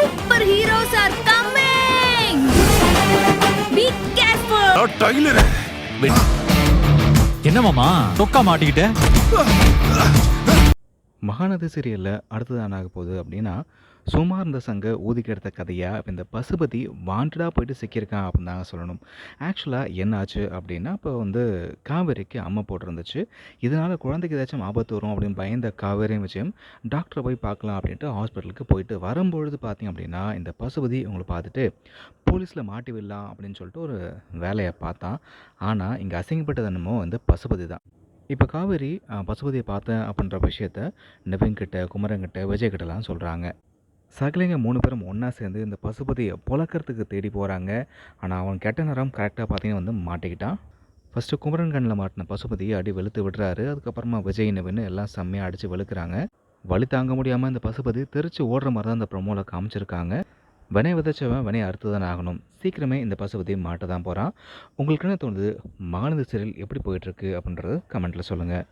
Superheroes are coming! Be careful Tyler என்ன மாமா? தொக்கா மாட்டிக்கிட்ட? மகாநதி சீரியலில் அடுத்தது ஆக போகுது அப்படின்னா சுமார் இந்த சங்க ஊதி எடுத்த கதையாக இப்போ இந்த பசுபதி வாண்டடாக போயிட்டு சிக்கியிருக்கான் அப்படின்னு தாங்க சொல்லணும். ஆக்சுவலாக என்ன ஆச்சு அப்படின்னா இப்போ வந்து காவேரிக்கு அம்மை போட்டிருந்துச்சு. இதனால் குழந்தைக்கு ஏதாச்சும் ஆபத்து வரும் அப்படின்னு பயந்த காவேரியும் விஷயம் டாக்டரை போய் பார்க்கலாம் அப்படின்ட்டு ஹாஸ்பிட்டலுக்கு போயிட்டு வரும்பொழுது பார்த்தீங்க அப்படின்னா இந்த பசுபதி உங்களை பார்த்துட்டு போலீஸில் மாட்டி விடலாம் அப்படின்னு சொல்லிட்டு ஒரு வேலையை பார்த்தான். ஆனால் இங்கே அசிங்கப்பட்டது என்னமோ வந்து பசுபதி தான். இப்போ காவேரி பசுபதியை பார்த்தேன் அப்படின்ற விஷயத்த நிவின் கிட்ட விஜய்கிட்டலாம் விஜய் சொல்கிறாங்க சகலைங்க மூணு பேரும் ஒன்றா சேர்ந்து இந்த பசுபதியை புழக்கிறதுக்கு தேடி போகிறாங்க ஆனால் அவன் கெட்ட நேரம் கரெக்டாக பார்த்தீங்கன்னா வந்து மாட்டிக்கிட்டான். ஃபஸ்ட்டு குமரன் கண்ணில் மாட்டின பசுபதியை அடி வெளுத்து விடுறாரு. அதுக்கப்புறமா விஜய் நவீன் எல்லாம் செம்மையாக அடித்து வெளுக்கிறாங்க. வழி தாங்க முடியாமல் இந்த பசுபதி தெரிச்சு ஓடுற மாதிரி தான் இந்த ப்ரொமோவில் காமிச்சிருக்காங்க. வினை விதைச்சவன் வினை அறுத்து தான் ஆகணும். சீக்கிரமே இந்த பசுபதி மாட்ட தான் போகிறான் உங்களுக்கு என்ன தோணுது? மாநில சீரியல் எப்படி போயிட்டுருக்கு அப்படின்றது கமெண்ட்டில் சொல்லுங்கள்